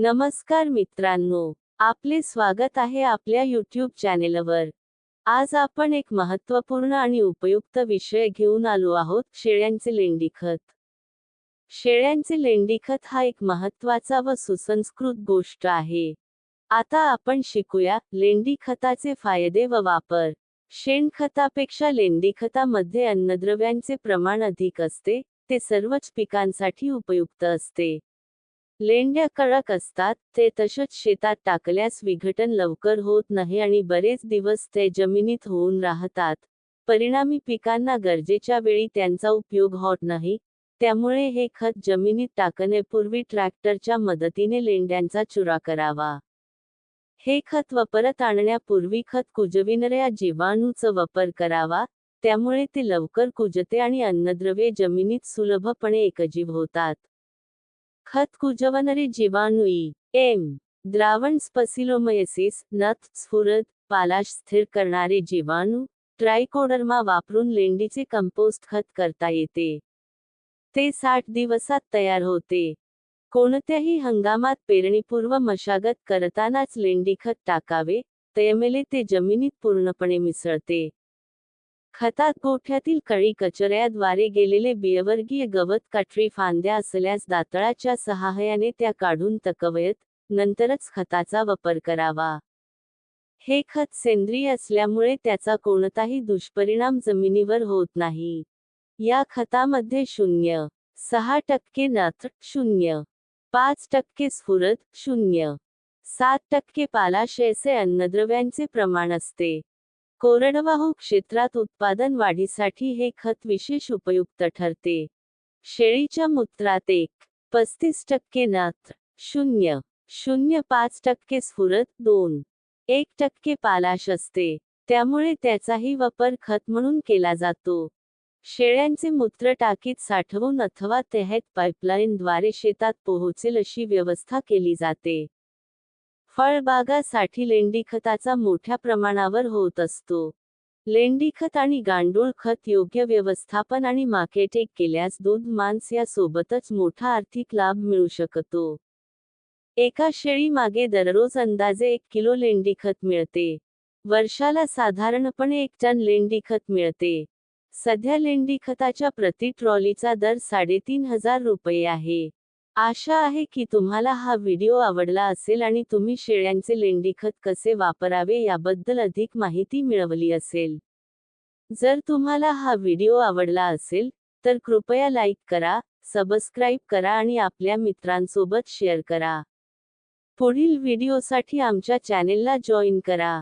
नमस्कार मित्रांनो आपले स्वागत आहे आपल्या यूट्यूब चॅनेलवर आज आपण एक महत्त्वपूर्ण आणि उपयुक्त विषय घेऊन आलो आहोत शेळ्यांचे लेंडीखत. शेळ्यांचे लेंडीखत हा एक महत्त्वाचा व सुसंस्कृत गोष्ट आहे. आता आपण शिकूया लेंडीखताचे फायदे व वापर. शेणखतापेक्षा लेंडी खतामध्ये अन्नद्रव्यांचे प्रमाण अधिक असते ते सर्वच पिकांसाठी उपयुक्त असते. लेंड्या कडक असतात ते तसंच शेतात टाकल्यास विघटन लवकर होत नाही आणि बरेच दिवस ते जमिनीत होऊन राहतात. परिणामी पिकांना गरजेच्या वेळी त्यांचा उपयोग होत नाही त्यामुळे हे खत जमिनीत टाकण्यापूर्वी ट्रॅक्टरच्या मदतीने लेंड्यांचा चुरा करावा. हे खत वापरत आणण्यापूर्वी खत कुजविणाऱ्या जीवाणूचा वापर करावा त्यामुळे ते लवकर कुजते आणि अन्नद्रव्ये जमिनीत सुलभपणे एकजीव होतात. खत कुजवणारे जीवाणू ई एम. द्रावण स्पसिलोमयसिस नथ स्फुरद पालाश स्थिर करणारे जीवाणू ट्रायकोडर्मा वापरून लेंडीचे कंपोस्ट खत करता येते. ते साठ दिवसात तयार होते. कोणत्याही हंगामात पेरणीपूर्व मशागत करतानाच लेंडी खत टाकावे तयमेले ते जमिनीत पूर्णपणे मिसळते. खतात गोठ्यातील कळी कचऱ्याद्वारे गेलेले बियवर्गीय गवत काठरी फांद्या असल्यास दातळाच्या सहाय्याने त्या काढून तकवयत नंतरच खताचा वापर करावा. हे खत सेंद्रिय असल्यामुळे त्याचा कोणताही दुष्परिणाम जमिनीवर होत नाही. या खतामध्ये शून्य सहा टक्के नत्र शून्य पाच टक्के स्फुरद शून्य सात टक्के पालाशयचे अन्नद्रव्यांचे प्रमाण असते. कोरडवाहू क्षेत्रात उत्पादन वाढीसाठी हे खत विशेष उपयुक्त ठरते. शेळीच्या मूत्रात एक पस्तीस टक्के नात्र शून्य शून्य पाच टक्के स्फुरत दोन एक टक्के पालाश असते. त्यामुळे त्याचाही वापर खत म्हणून केला जातो. शेळ्यांचे मूत्र टाकीत साठवून अथवा तहत पाईपलाईनद्वारे शेतात पोहोचेल अशी व्यवस्था केली जाते. फळबागासाठी लेंडीखताचा मोठ्या प्रमाणावर होत असतो. लेंडीखत आणि गांडूळ खत योग्य व्यवस्थापन आणि मार्केटिंग केल्यास दूध मांस या सोबतच मोठा आर्थिक लाभ मिळू शकतो. एका शेळी मागे दररोज अंदाजे एक किलो लेंडीखत मिळते. वर्षाला साधारणपणे एक टन लेंडीखत मिळते. सध्या लेंडीखताच्या प्रति ट्रॉलीचा दर साडेतीन हजार रुपये आहे. आशा आहे की तुम्हाला हा व्हिडिओ आवडला असेल आणि तुम्ही शेळ्यांचे लेंडीखत कसे वापरावे याबद्दल अधिक माहिती मिळवली असेल. जर तुम्हाला हा व्हिडिओ आवडला असेल तर कृपया लाईक करा सबस्क्राईब करा आणि आपल्या मित्रांसोबत शेअर करा. पुढील व्हिडिओसाठी आमच्या चॅनेलला जॉईन करा.